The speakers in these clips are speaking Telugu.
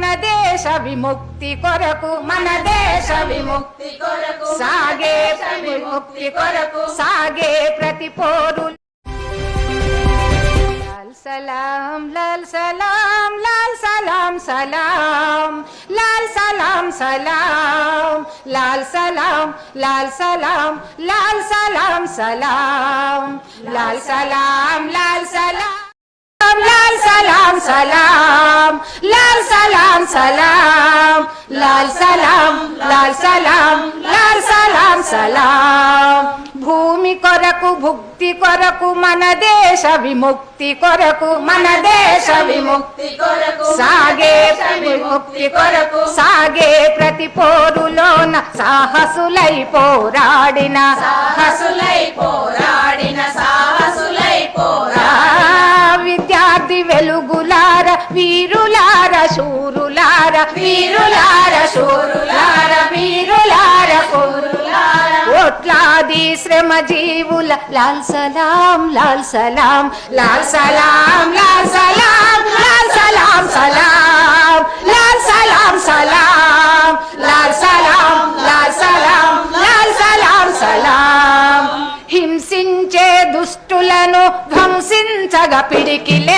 మన దేశ విముక్తి కొరకు మన దేశ విముక్తి కొరకు సాగే విముక్తి కొరకు సాగే ప్రతి పోరు. లాల్ సలాం లాల్ సలాం లాల్ సలాం సలాం లాల్ సలాం సలాం లాల్ సలాం లాల్ సలాం లాల్ సలాం సలాం లాల్ సలాం లాల్ సలాం లాల్ సలాం సలాం. Salam, lal salam, lal salam, lal salam salam. భూమి కొరకు భుక్తి కొరకు మన దేశ విముక్తి కొరకు మన దేశ విముక్తి కొరకు సాగే విముక్తి కొరకు సాగే ప్రతి పోరులోన సాహసులై పోరాడిన సాహసులై పోరాడిన కోట్లాది శ్రమ జీవుల లాల్ సలాం లాల్ సలాం. లాల్ సలాం లాల్ సలాం లాల్ సలాం సలాం. లాల్ సలాం సలాం. లాల్ సలాం లాల్ సలాం లాల్ సలాం సలాం. హింసించే దుష్టులను ధ్వంసించగ పిడికిల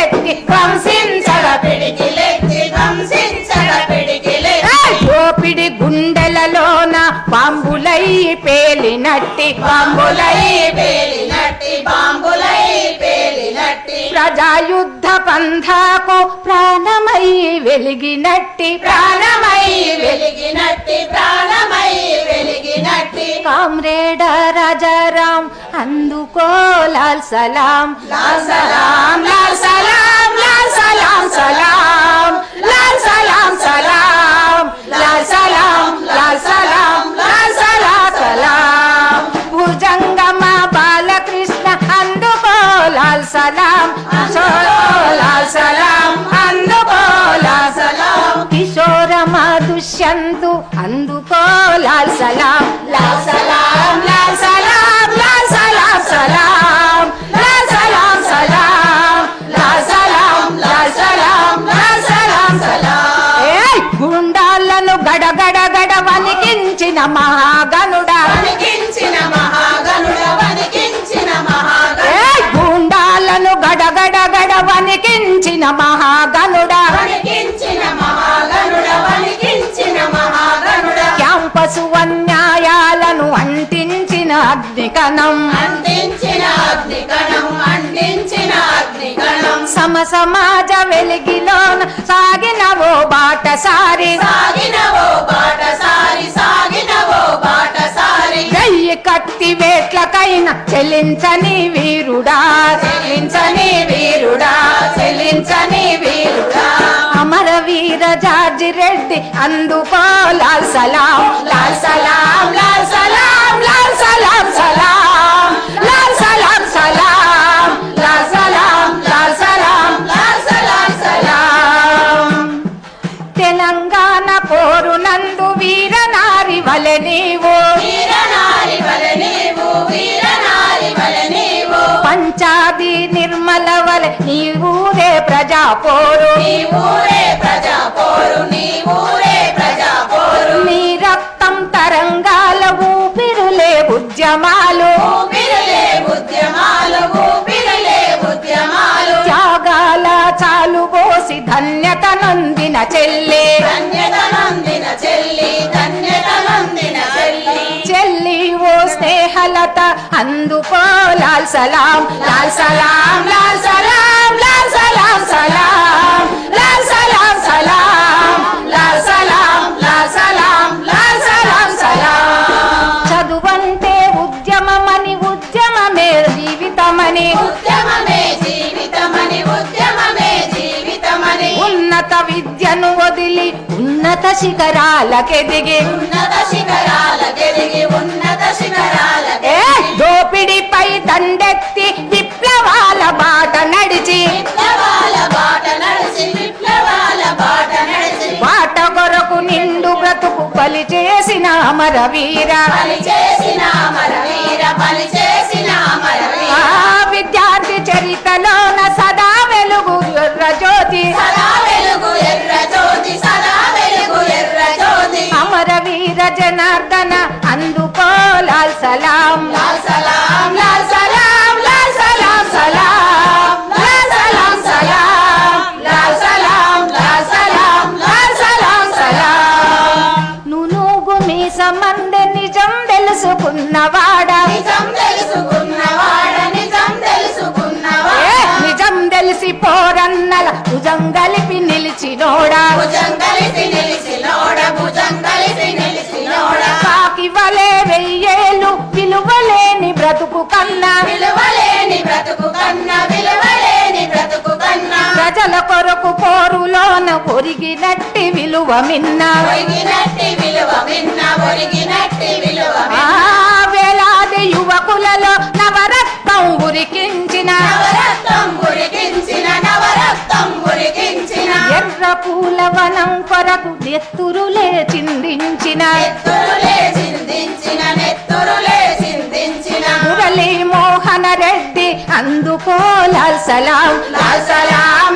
పేలినట్టి పాంబులై పేలినట్టి బాంబులై పేలినట్టి ప్రజాయుద్ధ పంథాకు ప్రాణమై వెలిగినట్టి ప్రాణమై వెలిగినట్టి ప్రాణమై వెలిగినట్టి కామ్రేడ రాజారాం అందుకో లాల్ సలాం లాల్ సలాం, లాల్ సలాం లాల్ సలాం సలాం. మహాగనుడా. క్యాంపసు అన్యాయాలను అంటించిన అగ్నికణం. సమ సమాజ వెలిగిలోన సాగిన ఓ బాటసారి. సాగినవో బాటసారి. కత్తి వేట్లకైన చెల్లించని వీరుడా. చెల్లించని వీరుడా చెల్లించని వీరుడా. అమర వీర జార్జి రెడ్డి అందుకో లాల్ సలాం. లాల్ సలాం లాల్ సలాం. ప్రజా పోరు నీ ఊరే ప్రజా పోరు నీ ఊరే ప్రజా పోరు నీ రక్తం తరంగాల ఊపిరులే ఉద్యమాలు. ఊపిరిలే ఉద్యమాలు ఊపిరిలే ఉద్యమాలు. త్యాగాల చాలు పోసి ధన్యత నొందిన చెల్లి. ధన్యత నందిన చెల్లి ధన్యత నందిన చెల్లి. చెల్లి ఓ స్నేహలత అందుకో లాల్ సలాం లాల్ సలాం లాల్ సలాం లాల్ శిఖరాలకెదిగి ఉన్నత శిఖరాలకెదిగి ఉన్నత శిఖరాలకే దోపిడిపై దండెత్తి విప్లవాల బాట నడిచి. విప్లవాల బాట నడిచి విప్లవాల బాట నడిచి. బాట కొరకు నిండు బ్రతుకు బలి చేసిన అమర వీర బలి చేసిన అమర బలి చేసిన విద్యార్థి సదా వెలుగు జ్యోతి సదా జనార్దన అందుకో లాల్ సలాం. లాల్ సలాం లాల్ సలాం లాల్ సలాం సలాం. లాల్ సలాం సలాం లాల్ సలాం లాల్ సలాం లాల్ సలాం సలాం. నునుగు మీ సంబంధ నిజం తెలుసుకున్నవాడా నిజం తెలుసుకున్నవాడ నిజం తెలుసుకున్నవాడ నిజం తెలిసి పోరన్నల భుజం కలిపి నిలిచినోడా. బ్రతుకు కన్నా విలువలేని బ్రతుకు కన్నా విలువలేని బ్రతుకు కన్నా. ప్రజల కొరకు పోరులోన ఒరిగినట్టి విలువ మిన్న. ఒరిగినట్టి విలువ విన్న ఒరిగినట్టి విలువ వేలాది యువకులలో నవరత్నం ఉరికించిన. నవరత్నం గురికించిన నవరత్నం గురికించిన ఎర్ర పూల వనం కొరకు నెత్తురులే చిందించిన. నెత్తురులే చిందించిన. అందుకో లాల్ సలాం. లాల్ సలాం.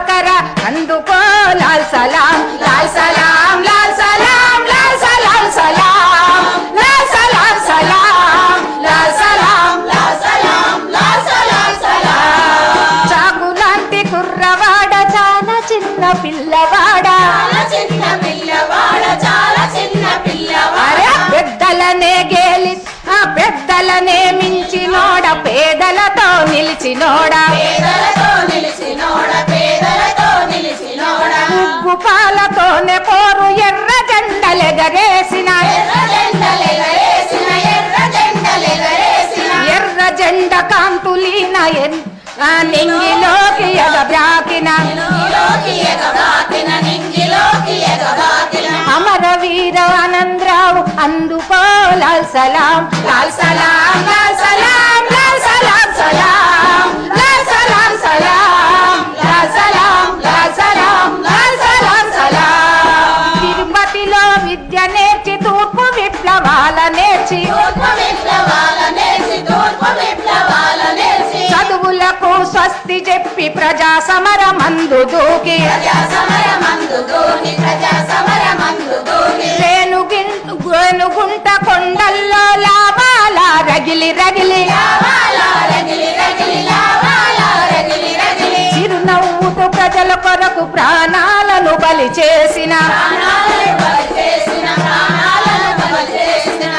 సుధాకర అందుకో లాల్ సలాం లాల్ సలాం లాల్ సలాం లాల్ సలాం సలాం లాల్ సలాం సలాం లాల్ సలాం లాల్ సలాం లాల్ సలాం సలాం. చాకులాంటి కుర్రవాడ చాలా చిన్న పిల్లవాడ. చాలా చిన్న పిల్లవాడ చాలా చిన్న పిల్లవాడ. అరే పెద్దలనే గేలి ఆ పెద్దలనే మించినోడ పేదలతో నిలిచినోడ. పేదలతో జెండలెగరేసిన ఎర్ర జెండ కాంతులీన నింగిలోకి ఎగబ్రాకిన నింగిలోకి ఎగబాకిన నింగిలోకి ఎగబాకిన అమర వీర ఆనందరావు అందుకో లాల్ సలాం. లాల్ సలాం ప్రజా సమర మందు దూకి. రేణుగిన్ రేణుగుంట కొండల్లో లాభాల రగిలి రగిలి. లావాల చిరునవ్వుతో ప్రజల కొరకు ప్రాణాలను బలి చేసిన.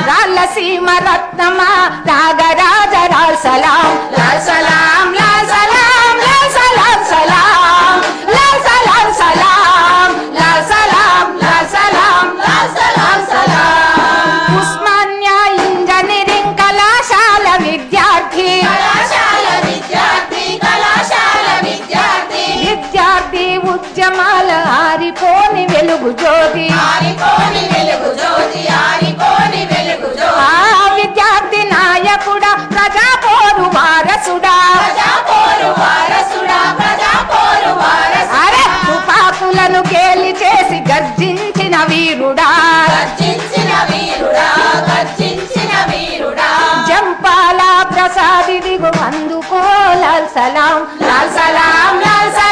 రాళ్ళసీమ రత్నమా రాగరాజ రాల్ జ్యోతి. ఆ విద్యార్థి నాయకుడా ప్రజా పోరు వారసుడా అరే తుపాకులను కేలి చేసి గర్జించిన వీరుడా. జంపాల ప్రసాది దిగు అందుకో లాల్ సలాం. లాల్ సలాం లాల్ సలాం.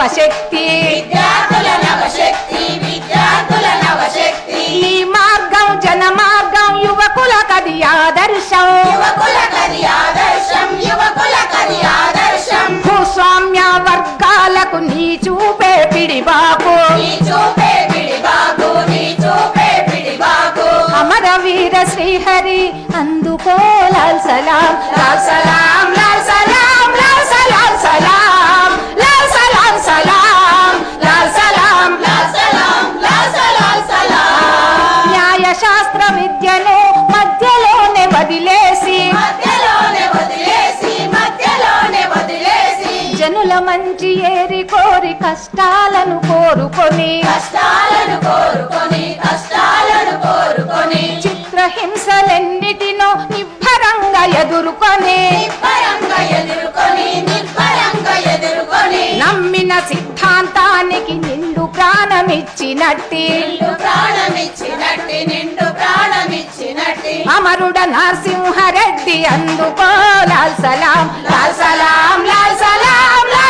నవశక్తి. విద్యార్థుల నవశక్తి విద్యార్థుల నవశక్తి. ఈ మార్గం జన మార్గం యువకుల కది ఆదర్శం. యువకుల కది ఆదర్శం యువకుల కది ఆదర్శం. భూస్వామ్య వర్గాలకు నీ చూపే శ్రీహరి అందుకో లాల్ సలాం. లాల్ సలాం మంచి ఏరి కోరి కష్టాలను కోరుకొని కష్టాలను కోరుకొని కష్టాలను కోరుకొని చిత్రహింసలెన్నిటినో నిబ్బరంగా ఎదుర్కొని నిబ్బరంగా ఎదుర్కొని నిబ్బరంగా ఎదుర్కొని నమ్మిన సిద్ధాంతానికి నిండు ప్రాణమిచ్చినట్టి నిండు ప్రాణమిచ్చినట్టి నిండు ప్రాణమిచ్చినట్టి. అమరుడ నరసింహారెడ్డి అందుకో లాల్ సలాం లాల్ సలాం లాల్ సలాం లాల్